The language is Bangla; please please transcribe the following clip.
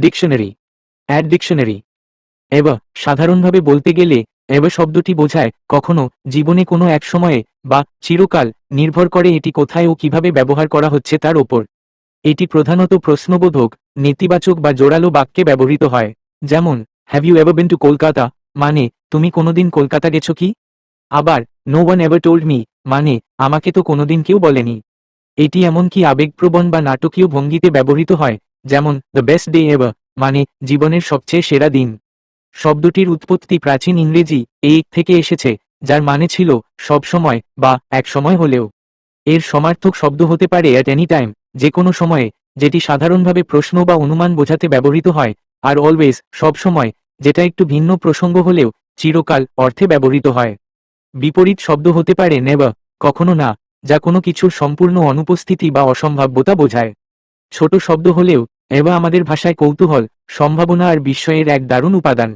ডিকশনারি। Add dictionary. এব, সাধারণভাবে বলতে গেলে, এব শব্দটি বোঝায় কখনো জীবনে কোনো এক সময়ে বা চিরকাল নির্ভর করে এটি কোথায় ও কীভাবে ব্যবহার করা হচ্ছে তার ওপর। এটি প্রধানত প্রশ্নবোধক, নেতিবাচক বা জোরালো বাক্যে ব্যবহৃত হয়। যেমন have you ever been to Kolkata মানে তুমি কোনোদিন কলকাতা গেছো কি? আবার no one ever told me মানে আমাকে তো কোনোদিন কেউ বলেনি। এটি এমনকি আবেগপ্রবণ বা নাটকীয় ভঙ্গিতে ব্যবহৃত হয় যেমন দ্য বেস্ট ডে এভার মানে জীবনের সবচেয়ে সেরা দিন শব্দটির উৎপত্তি প্রাচীন ইংরেজি এই থেকে এসেছে, যার মানে ছিল, সব সময় বা এক সময় হলেও। এর সমার্থক শব্দ হতে পারে অ্যাট এনি টাইম যে কোনো সময়ে, যেটি সাধারণভাবে প্রশ্ন বা অনুমান বোঝাতে ব্যবহৃত হয়, আর অলওয়েজ সব সময়, যেটা একটু ভিন্ন প্রসঙ্গ হলেও, চিরকাল অর্থে ব্যবহৃত হয়। বিপরীত শব্দ হতে পারে নেভার কখনো না, যা কোনো কিছুর সম্পূর্ণ অনুপস্থিতি বা অসম্ভাব্যতা বোঝায়। ছোট শব্দ হলেও এবা আমাদের ভাষায় কৌতূহল সম্ভাবনা আর বিস্ময়ের এক দারুণ উপাদান।